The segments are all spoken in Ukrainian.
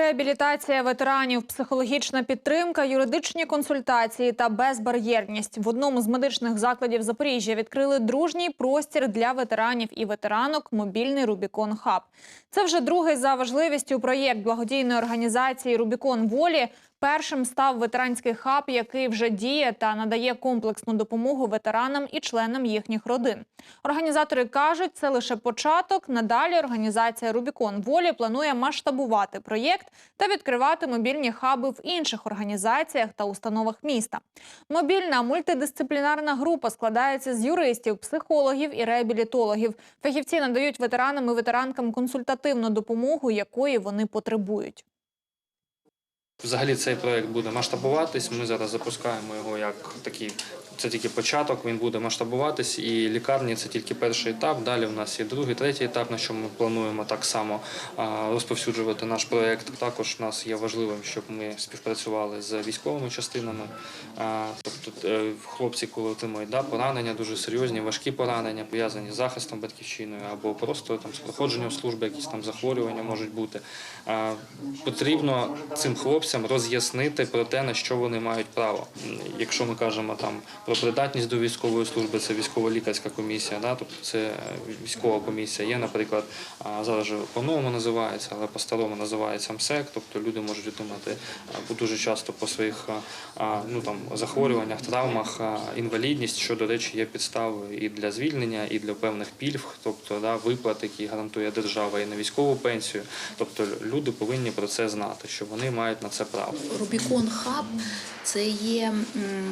Реабілітація ветеранів, психологічна підтримка, юридичні консультації та безбар'єрність в одному з медичних закладів Запоріжжя відкрили дружній простір для ветеранів і ветеранок мобільний Рубікон Хаб. Це вже другий за важливістю проєкт благодійної організації Рубікон Волі. Першим став ветеранський хаб, який вже діє та надає комплексну допомогу ветеранам і членам їхніх родин. Організатори кажуть, це лише початок. Надалі організація Рубікон Волі планує масштабувати проєкт та відкривати мобільні хаби в інших організаціях та установах міста. Мобільна мультидисциплінарна група складається з юристів, психологів і реабілітологів. Фахівці надають ветеранам і ветеранкам консультативну допомогу, якої вони потребують. Взагалі цей проект буде масштабуватись. Ми зараз запускаємо його як такий. Це тільки початок, він буде масштабуватись, і лікарні це тільки перший етап. Далі в нас є другий, третій етап, на що ми плануємо так само розповсюджувати наш проект. Також нас є важливим, щоб ми співпрацювали з військовими частинами. Тобто е, хлопці, коли отримують да, поранення, дуже серйозні, важкі поранення, пов'язані з захистом батьківщиною або просто там з проходженням служби, якісь там захворювання можуть бути. Потрібно цим хлопцям роз'яснити про те, на що вони мають право. Якщо ми кажемо там про придатність до військової служби, це військово-лікарська комісія, да, тобто це е, військова комісія. Є, наприклад, зараз же по-новому називається, але по-старому називається МСЕК, тобто люди можуть отримати дуже часто по своїх ну, там, захворюваннях, травмах, інвалідність, що, до речі, є підставою і для звільнення, і для певних пільг, тобто да, виплат, які гарантує держава і на військову пенсію. Тобто люди повинні про це знати, що вони мають на це право. Рубікон Хаб це є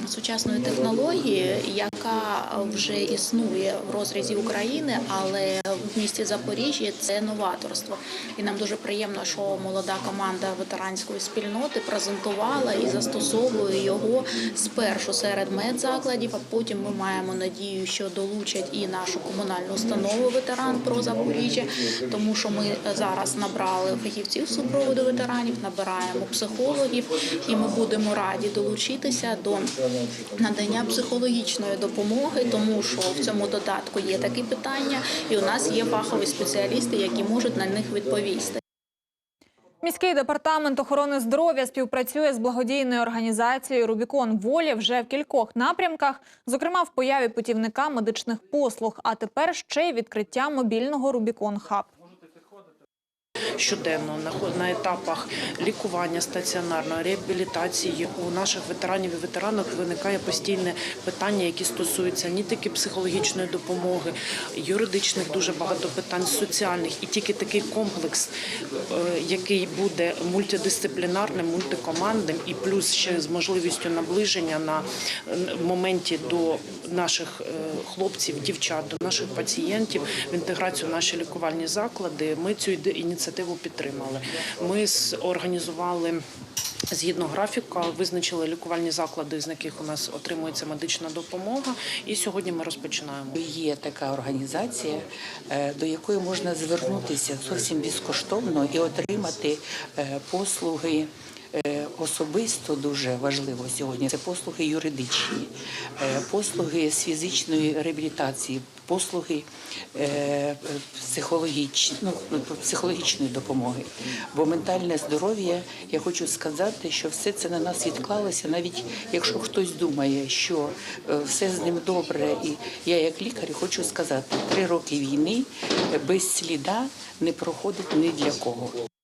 сучасною технологією, яка вже існує в розрізі України, але в місті Запоріжжя це новаторство. І нам дуже приємно, що молода команда ветеранської спільноти презентувала і застосовує його спершу серед медзакладів, а потім ми маємо надію, що долучать і нашу комунальну установу ветеран про Запоріжжя, тому що ми зараз набрали фахівців супроводу ветеранів, набираємо психологів, і ми будемо раді долучитися до надання психологічної допомоги, тому що в цьому додатку є такі питання, і у нас є фахові спеціалісти, які можуть на них відповісти. Міський департамент охорони здоров'я співпрацює з благодійною організацією Рубікон Волі вже в кількох напрямках, зокрема в появі путівника медичних послуг, а тепер ще й відкриття мобільного Рубікон Хаб. Щоденно на- етапах лікування стаціонарної реабілітації у наших ветеранів і ветеранок виникає постійне питання, які стосуються не тільки психологічної допомоги, юридичних дуже багато питань соціальних, і тільки такий комплекс, е, який буде мультидисциплінарним, мультикомандним, і плюс ще з можливістю наближення на моменті до наших е, хлопців, дівчат, до наших пацієнтів в інтеграцію в наші лікувальні заклади. Ми цю іде- ініціативу підтримали. Ми організували. Згідно графіка, визначили лікувальні заклади, з яких у нас отримується медична допомога. І сьогодні ми розпочинаємо. Є така організація, е, до якої можна звернутися зовсім безкоштовно і отримати е, послуги. Особисто дуже важливо сьогодні це послуги юридичні, е, послуги з фізичної реабілітації, послуги е, ну, психологічної допомоги. Бо ментальне здоров'я, я хочу сказати, що все це на нас відклалося, навіть якщо хтось думає, що е, все з ним добре, і я як лікар хочу сказати, три роки війни без сліда не проходить ні для кого.